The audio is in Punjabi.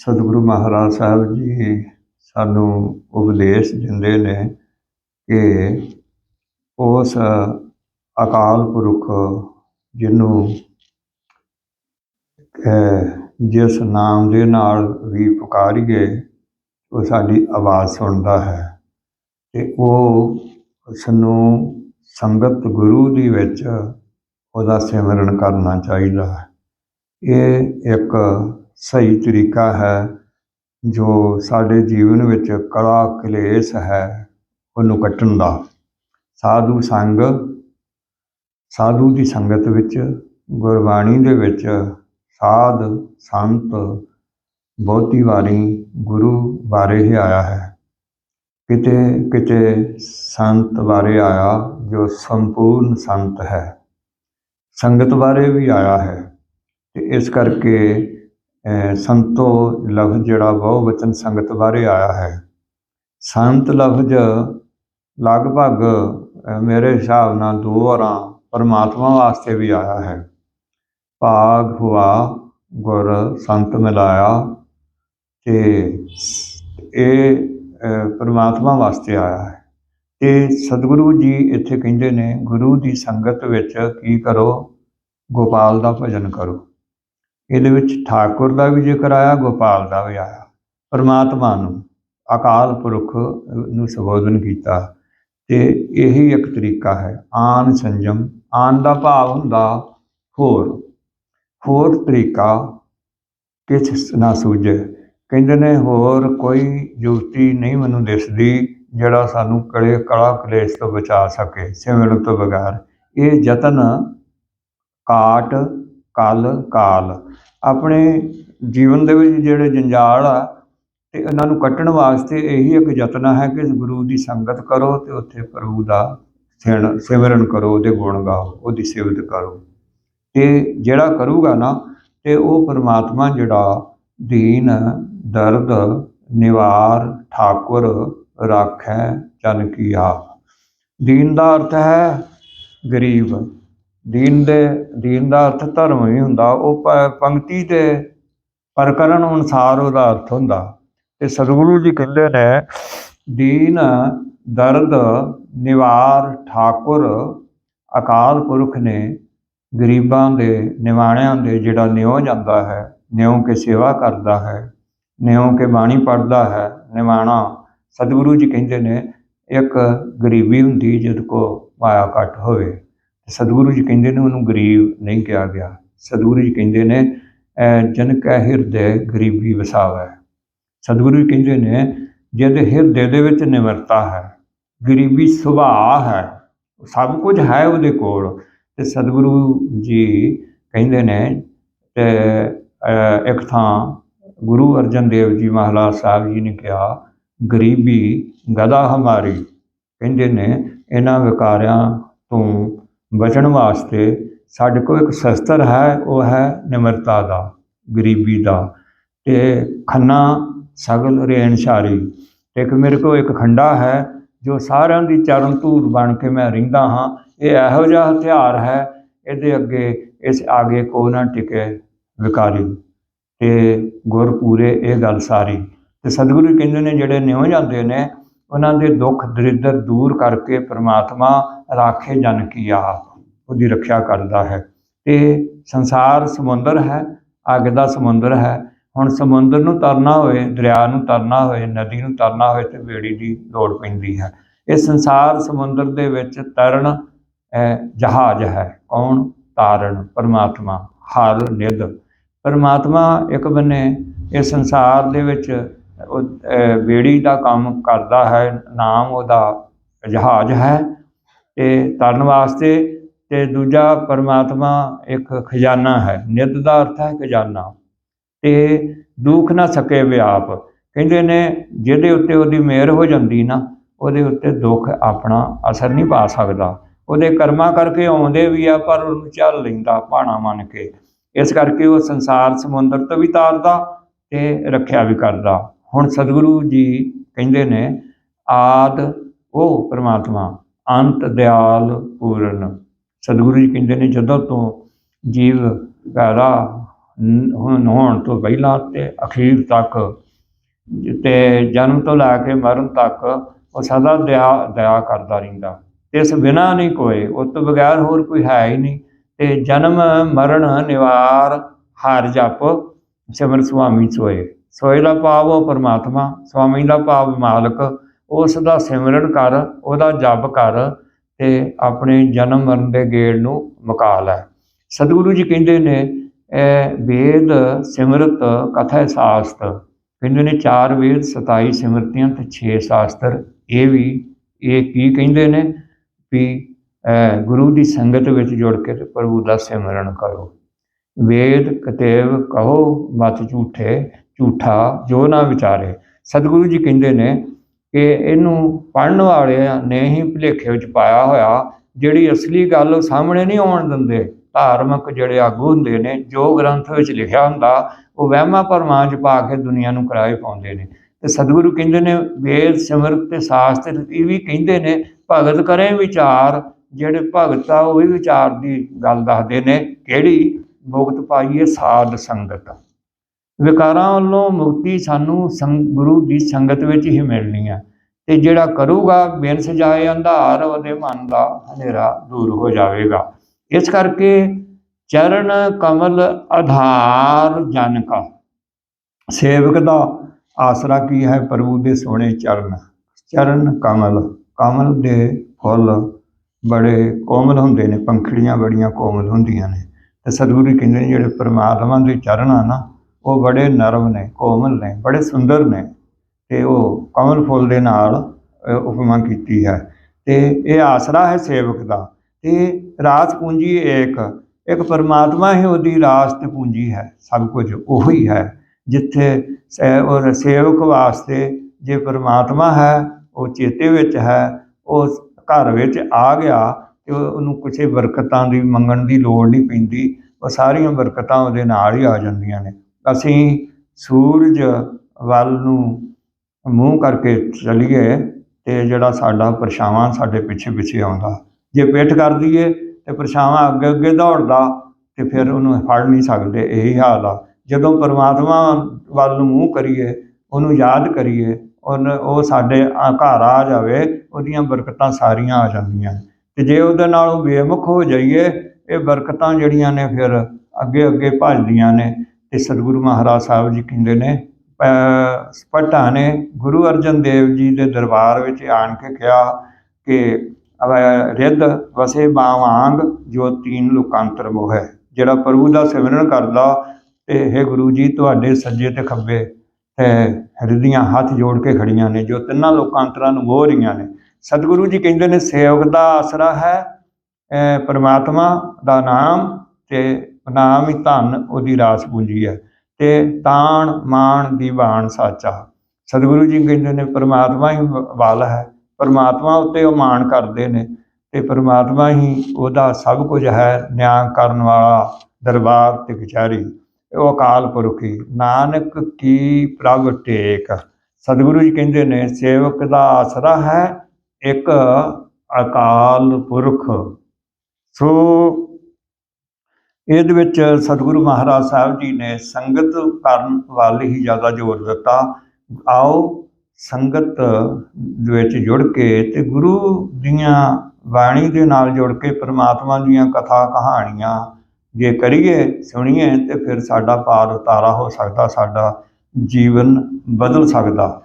ਸਤਿਗੁਰੂ ਮਹਾਰਾਜ ਸਾਹਿਬ ਜੀ ਸਾਨੂੰ ਉਪਦੇਸ਼ ਦਿੰਦੇ ਨੇ ਕਿ ਉਸ ਅਕਾਲ ਪੁਰਖ ਜਿਹਨੂੰ ਜਿਸ ਨਾਮ ਦੇ ਨਾਲ ਵੀ ਪੁਕਾਰੀਏ, ਉਹ ਸਾਡੀ ਆਵਾਜ਼ ਸੁਣਦਾ ਹੈ ਤੇ ਉਹ ਉਸ ਨੂੰ ਸੰਗਤ ਗੁਰੂ ਦੀ ਵਿੱਚ ਉਹਦਾ ਸਿਮਰਨ ਕਰਨਾ ਚਾਹੀਦਾ ਹੈ। ਇਹ ਇੱਕ ਸਹੀ ਤਰੀਕਾ ਹੈ, ਜੋ ਸਾਡੇ ਜੀਵਨ ਵਿੱਚ ਕਲਾ ਕਲੇਸ਼ ਹੈ, ਉਹਨੂੰ ਕੱਟਣ ਦਾ। ਸਾਧੂ ਸੰਗ, ਸਾਧੂ ਦੀ ਸੰਗਤ ਵਿੱਚ, ਗੁਰਬਾਣੀ ਦੇ ਵਿੱਚ ਸਾਧ, ਸੰਤ, ਬਹੁਤੀ ਵਾਰੀ ਗੁਰੂ ਬਾਰੇ ਹੀ ਆਇਆ ਹੈ। ਕਿਤੇ ਕਿਤੇ ਸੰਤ ਬਾਰੇ ਆਇਆ, ਜੋ ਸੰਪੂਰਨ ਸੰਤ ਹੈ। ਸੰਗਤ ਬਾਰੇ ਵੀ ਆਇਆ ਹੈ। ਤੇ ਇਸ ਕਰਕੇ ਸੰਤੋ ਲਫ਼ਜ਼ ਜਿਹੜਾ ਬਹੁ ਵਚਨ ਸੰਗਤ ਬਾਰੇ ਆਇਆ ਹੈ। ਸੰਤ ਲਫ਼ਜ਼ ਲਗਭਗ ਮੇਰੇ ਹਿਸਾਬ ਨਾਲ ਦੋ ਵਾਰਾਂ ਪਰਮਾਤਮਾ ਵਾਸਤੇ ਵੀ ਆਇਆ ਹੈ। ਭਾਗ ਹੁਆ, ਗੁਰ ਸੰਤ ਮਿਲਾਇਆ ਤੇ ਇਹ ਪਰਮਾਤਮਾ ਵਾਸਤੇ ਆਇਆ ਹੈ। ਤੇ ਸਤਿਗੁਰੂ ਜੀ ਇੱਥੇ ਕਹਿੰਦੇ ਨੇ, ਗੁਰੂ ਦੀ ਸੰਗਤ ਵਿੱਚ ਕੀ ਕਰੋ? ਗੋਪਾਲ ਦਾ ਭਜਨ ਕਰੋ। ਇਹਦੇ ਵਿੱਚ ਠਾਕੁਰ ਦਾ ਵੀ ਜ਼ਿਕਰ ਆਇਆ, ਗੋਪਾਲ ਦਾ ਵੀ ਆਇਆ। ਪਰਮਾਤਮਾ ਨੂੰ, ਅਕਾਲ ਪੁਰਖ ਨੂੰ ਸੰਬੋਧਨ ਕੀਤਾ। ਤੇ ਇਹੀ ਇੱਕ ਤਰੀਕਾ ਹੈ, ਆਨ ਸੰਜਮ। ਆਨ ਦਾ ਭਾਵ ਹੁੰਦਾ ਹੋਰ। ਹੋਰ ਤਰੀਕਾ ਕਿਛ ਨਾ ਸੂਝੇ? ਕਹਿੰਦੇ ਨੇ, ਹੋਰ ਕੋਈ ਯੁਕਤੀ ਨਹੀਂ ਮੈਨੂੰ ਦਿਸਦੀ ਜਿਹੜਾ ਸਾਨੂੰ ਕਲੇ, ਕਲਾ ਕਲੇਸ਼ ਤੋਂ ਬਚਾ ਸਕੇ, ਸਿਮਰਨ ਤੋਂ ਬਗੈਰ। ਇਹ ਯਤਨ ਕਾਟ ਕਲ, ਕਾਲ। ਆਪਣੇ ਜੀਵਨ ਦੇ ਵਿੱਚ ਜਿਹੜੇ ਜੰਜਾਲ ਆ, ਤੇ ਇਹਨਾਂ ਨੂੰ ਕੱਟਣ ਵਾਸਤੇ ਇਹੀ ਇੱਕ ਯਤਨ ਹੈ ਕਿ ਗੁਰੂ ਦੀ ਸੰਗਤ ਕਰੋ ਤੇ ਉੱਥੇ ਪ੍ਰਭੂ ਦਾ ਸਿਣ- ਸਿਮਰਨ ਕਰੋ, ਉਹਦੇ ਗੁਣ ਗਾਓ, ਉਹਦੀ ਸਿਫਤ ਕਰੋ। ਤੇ ਜਿਹੜਾ ਕਰੂਗਾ ਨਾ, ਤੇ ਉਹ ਪਰਮਾਤਮਾ ਜਿਹੜਾ, ਦੀਨ, ਦਰਦ, ਨਿਵਾਰ, ਠਾਕੁਰ ਰਾਖੈ ਜਨ ਕੀ ਆਪ। ਦੀਨ ਦਾ ਅਰਥ ਹੈ ਗਰੀਬ। ਦੀਨ ਦੇ, ਦੀਨ ਦਾ ਅਰਥ ਧਰਮ ਵੀ ਹੁੰਦਾ, ਉਹ ਪ- ਪੰਕਤੀ ਦੇ ਪ੍ਰਕਰਨ ਅਨੁਸਾਰ ਉਹਦਾ ਅਰਥ ਹੁੰਦਾ। ਤੇ ਸਤਿਗੁਰੂ ਜੀ ਕਹਿੰਦੇ ਨੇ, ਦੀਨ, ਦਰਦ, ਨਿਵਾਰ, ਠਾਕੁਰ, ਅਕਾਲ ਪੁਰਖ ਨੇ ਗਰੀਬਾਂ ਦੇ, ਨਿਵਾਣਿਆਂ ਦੇ ਜਿਹੜਾ ਨਿਉ ਜਾਂਦਾ ਹੈ, ਨਿਉ ਕੇ ਸੇਵਾ ਕਰਦਾ ਹੈ, ਨਿਉ ਕੇ ਬਾਣੀ ਪੜਦਾ ਹੈ, ਨਿਵਾਣਾ। ਸਤਿਗੁਰੂ ਜੀ ਕਹਿੰਦੇ ਨੇ, ਇੱਕ ਗਰੀਬੀ ਹੁੰਦੀ ਜਦ ਕੋ ਮਾਇਆ ਘੱਟ ਹੋਵੇ। ਸਤਿਗੁਰੂ ਜੀ ਕਹਿੰਦੇ ਨੇ, ਉਹਨੂੰ ਗਰੀਬ ਨਹੀਂ ਕਿਹਾ ਗਿਆ। ਸਤਿਗੁਰੂ ਜੀ ਕਹਿੰਦੇ ਨੇ ਅਹ ਜਨ ਕੈ ਹਿਰਦੇ ਗਰੀਬੀ ਵਸਾਵੈ। ਸਤਿਗੁਰੂ ਜੀ ਕਹਿੰਦੇ ਨੇ ਜਿਹਦੇ ਹਿਰਦੇ ਦੇ ਵਿੱਚ ਨਿਮਰਤਾ ਹੈ, ਗਰੀਬੀ ਸੁਭਾਅ ਹੈ, ਸਭ ਕੁਝ ਹੈ ਉਹਦੇ ਕੋਲ। ਤੇ ਸਤਿਗੁਰੂ ਜੀ ਕਹਿੰਦੇ ਨੇ, ਤੇ ਇੱਕ ਥਾਂ ਗੁਰੂ ਅਰਜਨ ਦੇਵ ਜੀ ਮਹਾਰਾਜ ਸਾਹਿਬ ਜੀ ਨੇ ਕਿਹਾ, ਗਰੀਬੀ ਗਦਾ ਹਮਾਰੀ। ਕਹਿੰਦੇ ਨੇ, ਇਹਨਾਂ ਵਿਕਾਰਿਆਂ ਤੋਂ ਬਚਣ ਵਾਸਤੇ ਸਾਡੇ ਕੋਲ ਇੱਕ ਸ਼ਸਤਰ ਹੈ, ਉਹ ਹੈ ਨਿਮਰਤਾ ਦਾ, ਗਰੀਬੀ ਦਾ। ਤੇ ਖੰਨਾ ਸਗਲ ਰੇਣਸ਼ਾਰੀ ਤੇ ਇੱਕ ਮੇਰੇ ਕੋਲ ਇੱਕ ਖੰਡਾ ਹੈ, ਜੋ ਸਾਰਿਆਂ ਦੀ ਚਰਨ ਧੂੜ ਬਣ ਕੇ ਮੈਂ ਰਹਿੰਦਾ ਹਾਂ। ਇਹ ਇਹੋ ਜਿਹਾ ਹਥਿਆਰ ਹੈ, ਇਹਦੇ ਅੱਗੇ ਇਸ ਆਗੇ ਕੋ ਨਾ ਟਿਕੇ ਵਿਕਾਰੀ। ਤੇ ਗੁਰ ਪੂਰੇ ਇਹ ਗੱਲ ਸਾਰੀ। ਤੇ ਸਤਿਗੁਰੂ ਕਹਿੰਦੇ ਨੇ, ਜਿਹੜੇ ਨਿਉ ਜਾਂਦੇ ਨੇ ਉਹਨਾਂ ਦੇ ਦੁੱਖ ਦਰਿਦਰ ਦੂਰ ਕਰਕੇ ਪ੍ਰਮਾਤਮਾ ਰਾਖੇ ਜਨ ਕੀ ਆਪ, ਉਹਦੀ ਰੱਖਿਆ ਕਰਦਾ ਹੈ। ਤੇ ਸੰਸਾਰ ਸਮੁੰਦਰ ਹੈ, ਅੱਗ ਦਾ ਸਮੁੰਦਰ ਹੈ। ਹੁਣ ਸਮੁੰਦਰ ਨੂੰ ਤਰਨਾ ਹੋਵੇ ਦਰਿਆ ਨੂੰ ਤਰਨਾ ਹੋਏ, ਨਦੀ ਨੂੰ ਤਰਨਾ ਹੋਏ ਤੇ ਬੇੜੀ ਦੀ ਲੋੜ ਪੈਂਦੀ ਹੈ। ਇਹ ਸੰਸਾਰ ਸਮੁੰਦਰ ਦੇ ਵਿੱਚ ਤਰਨ ਜਹਾਜ਼ ਹੈ। ਕੌਣ? ਤਾਰਨ, ਪਰਮਾਤਮਾ। ਹਰ ਨਿਧ। ਪਰਮਾਤਮਾ ਇੱਕ ਬੰਨੇ ਇਹ ਸੰਸਾਰ ਦੇ ਵਿੱਚ ਉਹ, ਬੇੜੀ ਦਾ ਕੰਮ ਕਰਦਾ ਹੈ ਨਾਮ ਉਹਦਾ ਜਹਾਜ਼ ਹੈ ਤੇ ਤਰਨ ਵਾਸਤੇ ਤੇ ਦੂਜਾ ਪਰਮਾਤਮਾ ਇੱਕ ਖਜ਼ਾਨਾ ਹੈ ਨਿਧ ਦਾ ਅਰਥ ਹੈ ਖਜ਼ਾਨਾ। ਤੇ ਦੁੱਖ ਨਾ ਸਕੇ ਵਿਆਪ ਕਹਿੰਦੇ ਨੇ ਜਿਹਦੇ ਉੱਤੇ ਉਹਦੀ ਮਿਹਰ ਹੋ ਜਾਂਦੀ ਨਾ ਉਹਦੇ ਉੱਤੇ ਦੁੱਖ ਆਪਣਾ ਅਸਰ ਨਹੀਂ ਪਾ ਸਕਦਾ। ਉਹਦੇ ਕਰਮਾਂ ਕਰਕੇ ਆਉਂਦੇ ਵੀ ਆ ਪਰ ਉਹਨੂੰ ਚੱਲ ਲੈਂਦਾ ਭਾਣਾ ਮੰਨ ਕੇ। ਇਸ ਕਰਕੇ ਉਹ ਸੰਸਾਰ ਸਮੁੰਦਰ ਤੋਂ ਵੀ ਤਾਰਦਾ ਤੇ ਰੱਖਿਆ ਵੀ ਕਰਦਾ। ਹੁਣ ਸਤਿਗੁਰੂ ਜੀ ਕਹਿੰਦੇ ਨੇ, ਆਦ ਉਹ ਪ੍ਰਮਾਤਮਾ, ਅੰਤ ਦਿਆਲ ਪੂਰਨ। ਸਤਿਗੁਰੂ ਜੀ ਕਹਿੰਦੇ ਨੇ, ਜਦੋਂ ਤੋਂ ਜੀਵ ਪੈਦਾ ਹੋਣ ਤੋਂ ਪਹਿਲਾਂ ਤੇ ਅਖੀਰ ਤੱਕ ਤੇ ਜਨਮ ਤੋਂ ਲੈ ਕੇ ਮਰਨ ਤੱਕ ਉਹ ਸਦਾ ਦਇਆ ਦਇਆ ਕਰਦਾ ਰਹਿੰਦਾ। ਇਸ ਬਿਨਾ ਨਹੀਂ ਕੋਈ, ਉਸ ਤੋਂ ਬਗੈਰ ਹੋਰ ਕੋਈ ਹੈ ਹੀ ਨਹੀਂ। ਤੇ ਜਨਮ, ਮਰਨ, ਨਿਵਾਰ, ਹਰ, ਜਪ ਸਿਮਰ ਸੁਆਮੀ ਸੋਏ। ਸੋਏ ਦਾ ਭਾਵ ਉਹ ਪਰਮਾਤਮਾ ਸਵਾਮੀ ਦਾ ਭਾਵ ਮਾਲਕ ਉਸ ਦਾ ਸਿਮਰਨ ਕਰ ਉਹਦਾ ਜਪ ਕਰ ਤੇ ਆਪਣੇ ਜਨਮ ਮਰਨ ਦੇ ਗੇੜ ਨੂੰ ਮੁਕਾ ਲੈ। ਸਤਿਗੁਰੂ ਜੀ ਕਹਿੰਦੇ ਨੇ ਇਹ ਵੇਦ ਸਿਮਰਤ ਕਥਾ ਸ਼ਾਸਤ। ਕਹਿੰਦੇ ਨੇ ਚਾਰ ਵੇਦ 27 ਸਿਮਰਤੀਆਂ ਤੇ 6 ਸ਼ਾਸਤਰ। ਇਹ ਵੀ ਇਹ ਕੀ ਕਹਿੰਦੇ ਨੇ ਵੀ ਅਹ, ਗੁਰੂ ਦੀ ਸੰਗਤ ਵਿੱਚ ਜੁੜ ਕੇ ਤੇ ਪ੍ਰਭੂ ਦਾ ਸਿਮਰਨ ਕਰੋ। ਵੇਦ ਕਤੇਵ ਕਹੋ ਮਤ ਝੂਠੇ ਝੂਠਾ ਜੋ ਨਾ ਵਿਚਾਰੇ। ਸਤਿਗੁਰੂ ਜੀ ਕਹਿੰਦੇ ਨੇ ਕਿ ਇਹਨੂੰ ਪੜਨ ਵਾਲਿਆਂ ਨੇ ਹੀ ਭੁਲੇਖੇ ਵਿੱਚ ਪਾਇਆ ਹੋਇਆ, ਜਿਹੜੀ ਅਸਲੀ ਗੱਲ ਸਾਹਮਣੇ ਨਹੀਂ ਆਉਣ ਦਿੰਦੇ। ਧਾਰਮਿਕ ਜਿਹੜੇ ਆਗੂ ਹੁੰਦੇ ਨੇ, ਜੋ ਗ੍ਰੰਥ ਵਿੱਚ ਲਿਖਿਆ ਹੁੰਦਾ, ਉਹ ਵਹਿਮਾਂ ਭਰਮਾਂ 'ਚ ਪਾ ਕੇ ਦੁਨੀਆ ਨੂੰ ਕਿਰਾਏ ਪਾਉਂਦੇ ਨੇ। ਤੇ ਸਤਿਗੁਰੂ ਕਹਿੰਦੇ ਨੇ, ਵੇਦ, ਸਿਮਰਤ ਤੇ ਸ਼ਾਸਤਰ ਇਹ ਵੀ ਕਹਿੰਦੇ ਨੇ, ਭਗਤ ਕਰੇ ਵਿਚਾਰ, ਜਿਹੜੇ ਭਗਤ ਆ ਉਹ ਵੀ ਵਿਚਾਰ ਦੀ ਗੱਲ ਦੱਸਦੇ ਨੇ, ਕਿਹੜੀ? ਮੁਕਤ ਪਾਈਏ ਸਾਧ ਸੰਗਤ। ਵਿਕਾਰਾਂ ਵੱਲੋਂ ਮੁਕਤੀ ਸਾਨੂੰ ਸੰਗ, ਗੁਰੂ ਦੀ ਸੰਗਤ ਵਿੱਚ ਹੀ ਮਿਲਣੀ ਹੈ ਤੇ ਜਿਹੜਾ ਕਰੂਗਾ ਬਿਨ ਸਜਾਏ ਅੰਧਾਰ, ਉਹਦੇ ਮਨ ਦਾ ਹਨੇਰਾ ਦੂਰ ਹੋ ਜਾਵੇਗਾ। ਇਸ ਕਰਕੇ ਚਰਨ ਕਮਲ ਆਧਾਰ ਜਨ ਕਾ ਸੇਵਕ ਦਾ ਆਸਰਾ ਕੀ ਹੈ? ਪ੍ਰਭੂ ਦੇ ਸੋਹਣੇ ਚਰਨ। ਚਰਨ ਕਮਲ। ਕਮਲ ਦੇ ਫੁੱਲ ਬੜੇ ਕੋਮਲ ਹੁੰਦੇ ਨੇ। ਪੰਖੜੀਆਂ ਬੜੀਆਂ ਕੋਮਲ ਹੁੰਦੀਆਂ ਨੇ। ਤੇ ਸਤਿਗੁਰੂ ਕਹਿੰਦੇ ਨੇ, ਜਿਹੜੇ ਪਰਮਾਤਮਾ ਦੇ ਚਰਨ ਆ ਨਾ ਉਹ ਬੜੇ ਨਰਮ ਨੇ, ਕੋਮਲ ਨੇ, ਬੜੇ ਸੁੰਦਰ ਨੇ ਤੇ ਉਹ ਕਮਲ ਫੁੱਲ ਦੇ ਨਾਲ ਉਪਮਾ ਕੀਤੀ ਹੈ। ਤੇ ਇਹ ਆਸਰਾ ਹੈ ਸੇਵਕ ਦਾ। ਤੇ ਰਾਸ ਪੂੰਜੀ ਏਕ ਇੱਕ ਪਰਮਾਤਮਾ ਹੀ ਉਹਦੀ ਰਾਸ ਤੇ ਪੂੰਜੀ ਹੈ। ਸਭ ਕੁਝ ਉਹੀ ਹੈ, ਜਿੱਥੇ ਔਰ ਸੇਵਕ ਵਾਸਤੇ ਜੇ ਪਰਮਾਤਮਾ ਹੈ, ਉਹ ਚੇਤੇ ਵਿੱਚ ਹੈ, ਉਹ ਘਰ ਵਿੱਚ ਆ ਗਿਆ ਤੇ ਉਹਨੂੰ ਕਿਸੇ ਬਰਕਤਾਂ ਦੀ ਮੰਗਣ ਦੀ ਲੋੜ ਨਹੀਂ ਪੈਂਦੀ। ਉਹ ਸਾਰੀਆਂ ਬਰਕਤਾਂ ਉਹਦੇ ਨਾਲ ਹੀ ਆ ਜਾਂਦੀਆਂ ਨੇ। ਅਸੀਂ ਸੂਰਜ ਵੱਲ ਨੂੰ ਮੂੰਹ ਕਰਕੇ ਚੱਲੀਏ ਤੇ ਜਿਹੜਾ ਸਾਡਾ ਪਰਛਾਵਾਂ ਸਾਡੇ ਪਿੱਛੇ ਪਿੱਛੇ ਆਉਂਦਾ। ਜੇ ਪਿੱਠ ਕਰ ਦਈਏ ਤੇ ਪਰਛਾਵਾਂ ਅੱਗੇ ਅੱਗੇ ਦੌੜਦਾ ਤੇ ਫਿਰ ਉਹਨੂੰ ਫੜ ਨਹੀਂ ਸਕਦੇ, ਇਹੀ ਹਾਲ ਆ। ਜਦੋਂ ਪਰਮਾਤਮਾ ਵੱਲ ਨੂੰ ਮੂੰਹ ਕਰੀਏ, ਉਹਨੂੰ ਯਾਦ ਕਰੀਏ, ਉਹਨ ਉਹ ਸਾਡੇ ਆ- ਘਰ ਆ ਜਾਵੇ, ਉਹਦੀਆਂ ਬਰਕਤਾਂ ਸਾਰੀਆਂ ਆ ਜਾਂਦੀਆਂ। ਤੇ ਜੇ ਉਹਦੇ ਨਾਲ ਉਹ ਬੇਮੁਖ ਹੋ ਜਾਈਏ, ਇਹ ਬਰਕਤਾਂ ਜਿਹੜੀਆਂ ਨੇ ਫਿਰ ਅੱਗੇ ਅੱਗੇ ਭੱਜਦੀਆਂ ਨੇ। ਤੇ ਸਤਿਗੁਰੂ ਮਹਾਰਾਜ ਸਾਹਿਬ ਜੀ ਕਹਿੰਦੇ ਨੇ, ਅਹ ਨੇ ਗੁਰੂ ਅਰਜਨ ਦੇਵ ਜੀ ਦੇ ਦਰਬਾਰ ਵਿੱਚ ਆਣ ਕੇ ਕਿਹਾ ਕਿ ਰਿੱਧ ਵਸੇ ਬਾਵਾਂਗ ਜੋ ਤੀਨ ਲੋਕਾਂਤਰ ਮੋਹ ਹੈ, ਜਿਹੜਾ ਪ੍ਰਭੂ ਦਾ ਸਿਮਰਨ ਕਰਦਾ ਤੇ ਇਹ ਗੁਰੂ ਜੀ, ਤੁਹਾਡੇ ਸੱਜੇ ਤੇ ਖੱਬੇ ਤੇ ਹਿਰਦੀਆਂ ਹੱਥ ਜੋੜ ਕੇ ਖੜੀਆਂ ਨੇ, ਜੋ ਤਿੰਨਾਂ ਲੋਕਾਂਤਰਾਂ ਨੂੰ ਮੋਹ ਰਹੀਆਂ ਨੇ। ਸਤਿਗੁਰੂ ਜੀ ਕਹਿੰਦੇ ਨੇ, ਸੇਵਕ ਦਾ ਆਸਰਾ ਹੈ ਪਰਮਾਤਮਾ ਦਾ ਨਾਮ ਤੇ ਨਾਮ ਹੀ ਧਨ ਉਹਦੀ ਰਾਸ ਪੂੰਜੀ ਹੈ। ਤੇ ਤਾਣ ਮਾਣ ਦੀਵਾਨ ਸਾਚਾ। ਸਤਿਗੁਰੂ ਜੀ ਕਹਿੰਦੇ ਨੇ, ਪਰਮਾਤਮਾ ਹੀ ਵ- ਹੈ। ਪਰਮਾਤਮਾ ਉੱਤੇ ਉਹ ਮਾਣ ਕਰਦੇ ਨੇ ਤੇ ਪਰਮਾਤਮਾ ਹੀ ਉਹਦਾ ਸਭ ਕੁਝ ਹੈ। ਨਿਆਂ ਕਰਨ ਵਾਲਾ, ਦਰਬਾਰ ਤੇ ਵਿਚਾਰੀ ਉਹ ਅਕਾਲ ਪੁਰਖੀ ਨਾਨਕ ਕੀ ਪ੍ਰਭ ਟੇਕ। ਸਤਿਗੁਰੂ ਜੀ ਕਹਿੰਦੇ ਨੇ, ਸੇਵਕ ਦਾ ਆਸਰਾ ਹੈ ਇੱਕ ਅਕਾਲ ਪੁਰਖ। ਸੋ ਇਹਦੇ ਵਿੱਚ ਸਤਿਗੁਰੂ ਮਹਾਰਾਜ ਸਾਹਿਬ ਜੀ ਨੇ ਸੰਗਤ ਕਰਨ ਵੱਲ ਹੀ ਜ਼ਿਆਦਾ ਜ਼ੋਰ ਦਿੱਤਾ। ਆਓ ਸੰਗਤ ਦੇ ਵਿੱਚ ਜੁੜ ਕੇ ਤੇ ਗੁਰੂ ਦੀਆਂ ਬਾਣੀ ਦੇ ਨਾਲ ਜੁੜ ਕੇ ਪ੍ਰਮਾਤਮਾ ਦੀਆਂ ਕਥਾ ਕਹਾਣੀਆਂ ਜੇ ਕਰੀਏ, ਸੁਣੀਏ ਤੇ ਫਿਰ ਸਾਡਾ ਪਾਰ ਉਤਾਰਾ ਹੋ ਸਕਦਾ, ਸਾਡਾ ਜੀਵਨ ਬਦਲ ਸਕਦਾ।